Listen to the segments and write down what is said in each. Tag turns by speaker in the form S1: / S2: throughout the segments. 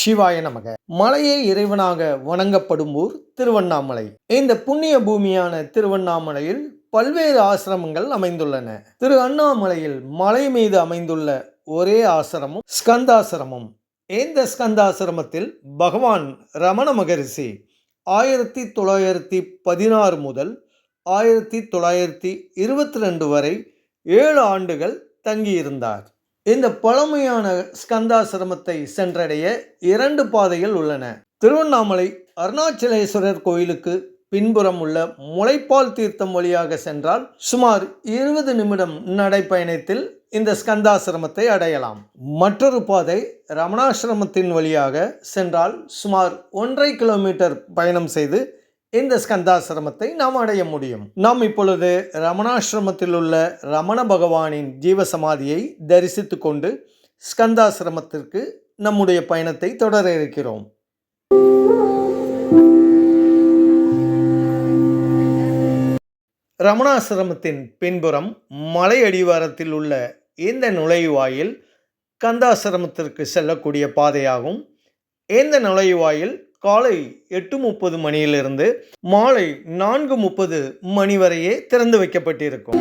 S1: சிவாய நமக. மலையே இறைவனாக வணங்கப்படும் ஊர் திருவண்ணாமலை. இந்த புண்ணிய பூமியான திருவண்ணாமலையில் பல்வேறு ஆசிரமங்கள் அமைந்துள்ளன. திரு அண்ணாமலையில் மலை மீது அமைந்துள்ள ஒரே ஆசிரமம் ஸ்கந்தாசிரமம். இந்த ஸ்கந்தாசிரமத்தில் பகவான் ரமண மகரிஷி ஆயிரத்தி தொள்ளாயிரத்தி பதினாறு முதல் ஆயிரத்தி தொள்ளாயிரத்தி இருபத்தி ரெண்டு வரை ஏழு ஆண்டுகள் தங்கியிருந்தார். இந்த பழமையான ஸ்கந்தாசிரமத்தை சென்றடைய இரண்டு பாதைகள் உள்ளன. திருவண்ணாமலை அருணாச்சலேஸ்வரர் கோயிலுக்கு பின்புறம் உள்ள முளைப்பால் தீர்த்தம் வழியாக சென்றால் சுமார் இருபது நிமிடம் நடைப்பயணத்தில் இந்த ஸ்கந்தாசிரமத்தை அடையலாம். மற்றொரு பாதை ரமணாசிரமத்தின் வழியாக சென்றால் சுமார் ஒன்றரை கிலோமீட்டர் பயணம் செய்து இந்த ஸ்கந்தாசிரமத்தை நாம் அடைய முடியும். நாம் இப்பொழுது ரமணாசிரமத்தில் உள்ள ரமண பகவானின் ஜீவசமாதியை தரிசித்து கொண்டு ஸ்கந்தாசிரமத்திற்கு நம்முடைய பயணத்தை தொடர இருக்கிறோம். ரமணாசிரமத்தின் பின்புறம் மலை அடிவாரத்தில் உள்ள இந்த நுழைவாயில் கந்தாசிரமத்திற்கு செல்லக்கூடிய பாதையாகும். இந்த நுழைவாயில் காலை எட்டு முப்பது மணியிலிருந்து மாலை நான்கு முப்பது மணி வரையே திறந்து வைக்கப்பட்டிருக்கும்.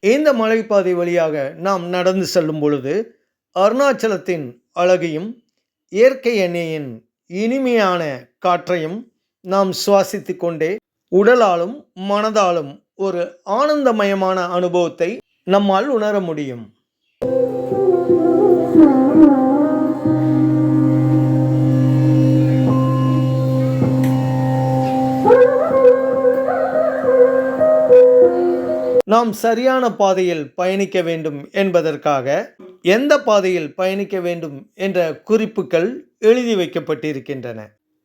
S1: இந்த மலைப்பாதை வழியாக நாம் நடந்து செல்லும் பொழுது அருணாச்சலத்தின் அழகையும் இயற்கை எண்ணெயின் இனிமையான காற்றையும் நாம் சுவாசித்து கொண்டே உடலாலும் மனதாலும் ஒரு ஆனந்தமயமான அனுபவத்தை நம்மால் உணர முடியும். நாம் சரியான பாதையில் பயணிக்க வேண்டும் என்பதற்காக எந்த பாதையில் பயணிக்க வேண்டும் என்ற குறிப்புகள் எழுதி வைக்கப்பட்டிருக்கின்றன.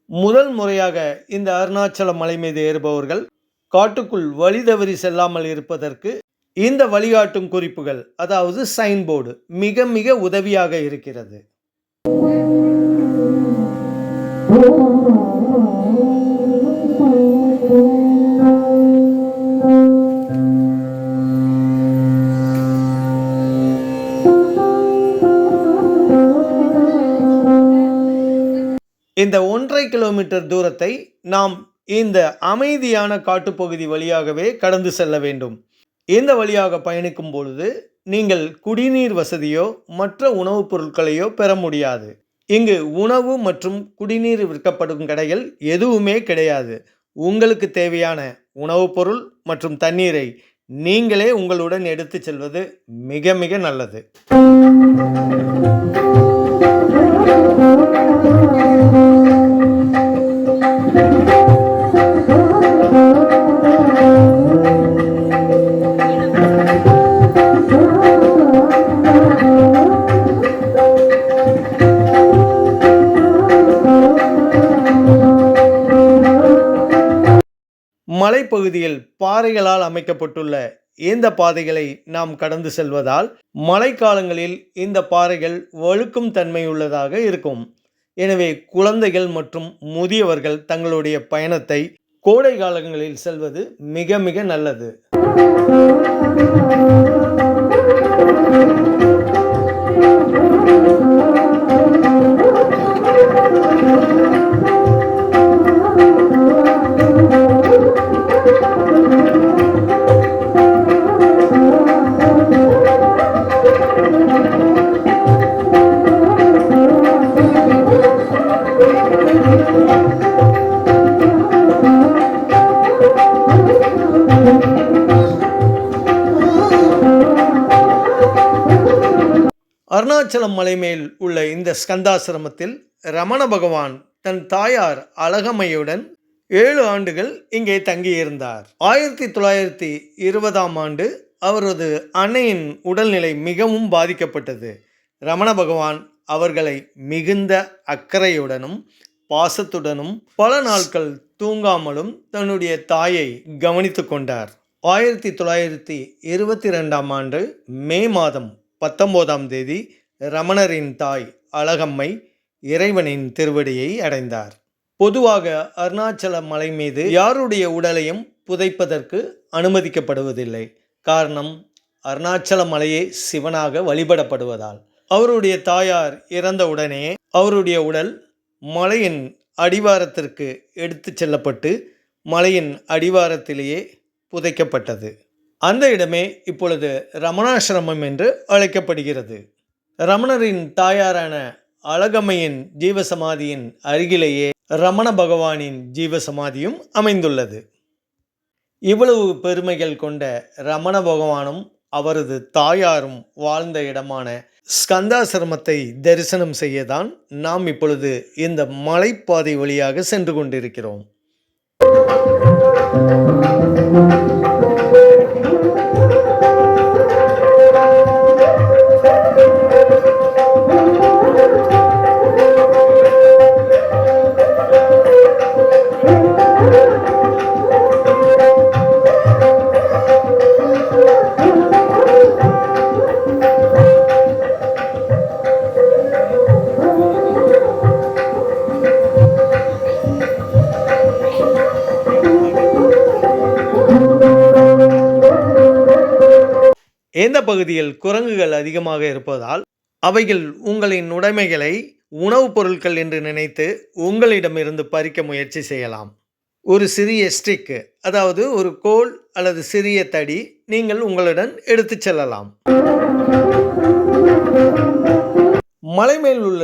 S1: முதல் முறையாக இந்த அருணாச்சல மலை மீது ஏறுபவர்கள் காட்டுக்குள் வழி தவறி செல்லாமல் இருப்பதற்கு இந்த வழிகாட்டும் குறிப்புகள் அதாவது சைன் போர்டு மிக மிக உதவியாக இருக்கிறது. இந்த ஒன்றரை கிலோமீட்டர் தூரத்தை நாம் இந்த அமைதியான காட்டுப்பகுதி வழியாகவே கடந்து செல்ல வேண்டும். இந்த வழியாக பயணிக்கும் பொழுது நீங்கள் குடிநீர் வசதியோ மற்ற உணவுப் பொருட்களையோ பெற முடியாது. இங்கு உணவு மற்றும் குடிநீர் விற்கப்படும் கடைகள் எதுவுமே கிடையாது. உங்களுக்கு தேவையான உணவுப் பொருள் மற்றும் தண்ணீரை நீங்களே உங்களுடன் எடுத்து செல்வது மிக மிக நல்லது. மலைப்பகுதியில் பாறைகளால் அமைக்கப்பட்டுள்ள இந்த பாதைகளை நாம் கடந்து செல்வதால் மழைக்காலங்களில் இந்த பாறைகள் வழுக்கும் தன்மை உள்ளதாக இருக்கும். எனவே குழந்தைகள் மற்றும் முதியவர்கள் தங்களுடைய பயணத்தை கோடை காலங்களில் செல்வது மிக மிக நல்லது. அருணாச்சலம் மலை மேல் உள்ள இந்த ஸ்கந்தாசிரமத்தில் ரமண பகவான் தன் தாயார் அழகம்மையுடன் ஏழு ஆண்டுகள் இங்கே தங்கியிருந்தார். ஆயிரத்தி தொள்ளாயிரத்தி இருபதாம் ஆண்டு அவரது அன்னையின் உடல்நிலை மிகவும் பாதிக்கப்பட்டது. ரமண பகவான் அவர்களை மிகுந்த அக்கறையுடனும் பாசத்துடனும் பல நாட்கள் தூங்காமலும் தன்னுடைய தாயை கவனித்து கொண்டார். ஆயிரத்தி தொள்ளாயிரத்தி இருபத்தி ரெண்டாம் ஆண்டு மே மாதம் பத்தொம்போதாம் தேதி ரமணரின் தாய் அழகம்மை இறைவனின் திருவடியை அடைந்தார். பொதுவாக அருணாச்சல மலை மீது யாருடைய உடலையும் புதைப்பதற்கு அனுமதிக்கப்படுவதில்லை. காரணம் அருணாச்சல மலையே சிவனாக வழிபடப்படுவதால். அவருடைய தாயார் இறந்தவுடனே அவருடைய உடல் மலையின் அடிவாரத்திற்கு எடுத்துச் செல்லப்பட்டு மலையின் அடிவாரத்திலேயே புதைக்கப்பட்டது. அந்த இடமே இப்பொழுது ரமணாசிரமம் என்று அழைக்கப்படுகிறது. ரமணரின் தாயாரான அழகம்மையின் ஜீவசமாதியின் அருகிலேயே ரமண பகவானின் ஜீவசமாதியும் அமைந்துள்ளது. இவ்வளவு பெருமைகள் கொண்ட ரமண பகவானும் அவரது தாயாரும் வாழ்ந்த இடமான ஸ்கந்தாசிரமத்தை தரிசனம் செய்யதான் நாம் இப்பொழுது இந்த மலைப்பாதை வழியாக சென்று கொண்டிருக்கிறோம். எந்த பகுதியில் குரங்குகள் அதிகமாக இருப்பதால் அவைகள் உங்களின் உடைமைகளை உணவுப் பொருட்கள் என்று நினைத்து உங்களிடமிருந்து பறிக்க முயற்சி செய்யலாம். ஒரு சிறிய ஸ்டிக்கு அதாவது ஒரு கோல் அல்லது சிறிய தடி நீங்கள் உங்களுடன் எடுத்துச் செல்லலாம். மலை மேல் உள்ள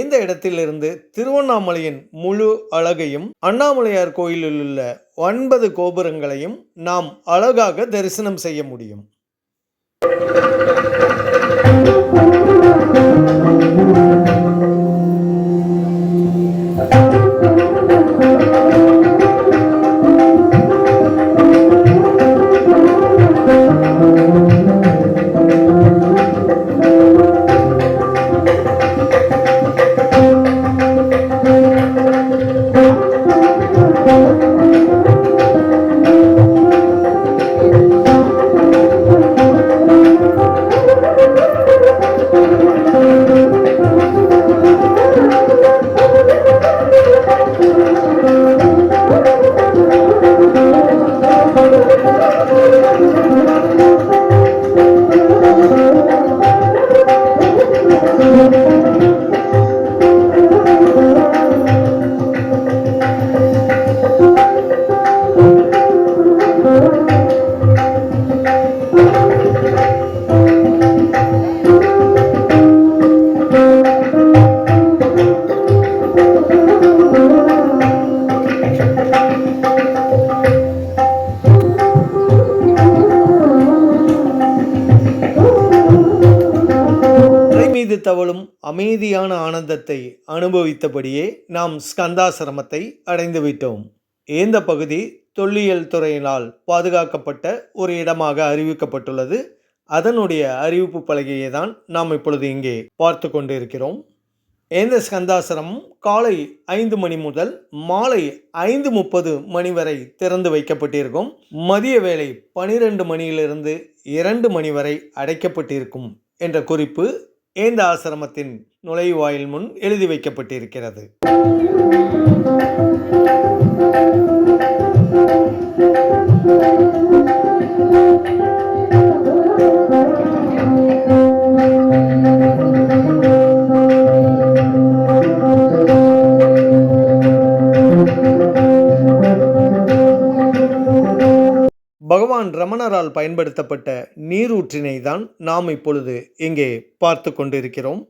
S1: இந்த இடத்திலிருந்து திருவண்ணாமலையின் முழு அழகையும் அண்ணாமலையார் கோயிலில் உள்ள ஒன்பது கோபுரங்களையும் நாம் அழகாக தரிசனம் செய்ய முடியும். மலை மீது தவழும் அமைதியான ஆனந்தத்தை அனுபவித்தபடியே நாம் ஸ்கந்தாசிரமத்தை அடைந்துவிட்டோம் ஏந்த பகுதி தொல்லியல் துறையினால் பாதுகாக்கப்பட்ட ஒரு இடமாக அறிவிக்கப்பட்டுள்ளது. அதனுடைய அறிவிப்பு பலகையை தான் நாம் இப்பொழுது இங்கே பார்த்து கொண்டிருக்கிறோம். ஏந்த ஸ்கந்தாசிரமம் காலை ஐந்து மணி முதல் மாலை ஐந்து முப்பது மணி வரை திறந்து வைக்கப்பட்டிருக்கும். மதிய வேளை பனிரெண்டு மணியிலிருந்து இரண்டு மணி வரை அடைக்கப்பட்டிருக்கும் என்ற குறிப்பு ஏந்த ஆசிரமத்தின் நுழைவாயில் முன் எழுதி வைக்கப்பட்டிருக்கிறது. பகவான் ரமணரால் பயன்படுத்தப்பட்ட நீரூற்றினை தான் நாம் இப்பொழுது இங்கே பார்த்து கொண்டிருக்கிறோம்.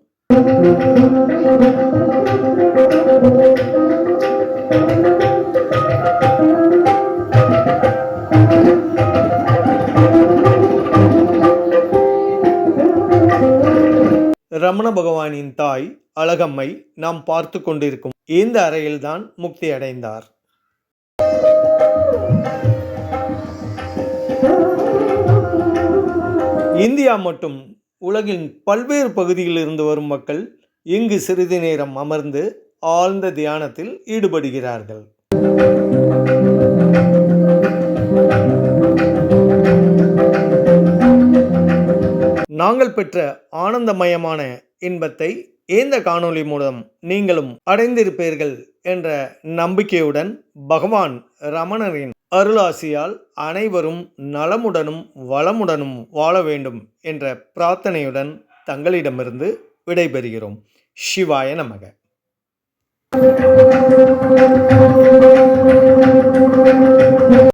S1: ரமண பகவானின் தாய் அழகம்மை நாம் பார்த்து கொண்டிருக்கும் இந்த அறையில்தான் முக்தி அடைந்தார். இந்தியா மட்டும் உலகின் பல்வேறு பகுதியில் இருந்து வரும் மக்கள் இங்கு சிறிது நேரம் அமர்ந்து ஆழ்ந்த தியானத்தில் ஈடுபடுகிறார்கள். நாங்கள் பெற்ற ஆனந்தமயமான இன்பத்தை இந்த காணொளி மூலம் நீங்களும் அடைந்திருப்பீர்கள் என்ற நம்பிக்கையுடன் பகவான் ரமணரின் அருளாசியால் அனைவரும் நலமுடனும் வளமுடனும் வாழ வேண்டும் என்ற பிரார்த்தனையுடன் தங்களிடமிருந்து விடைபெறுகிறோம். சிவாய நமக.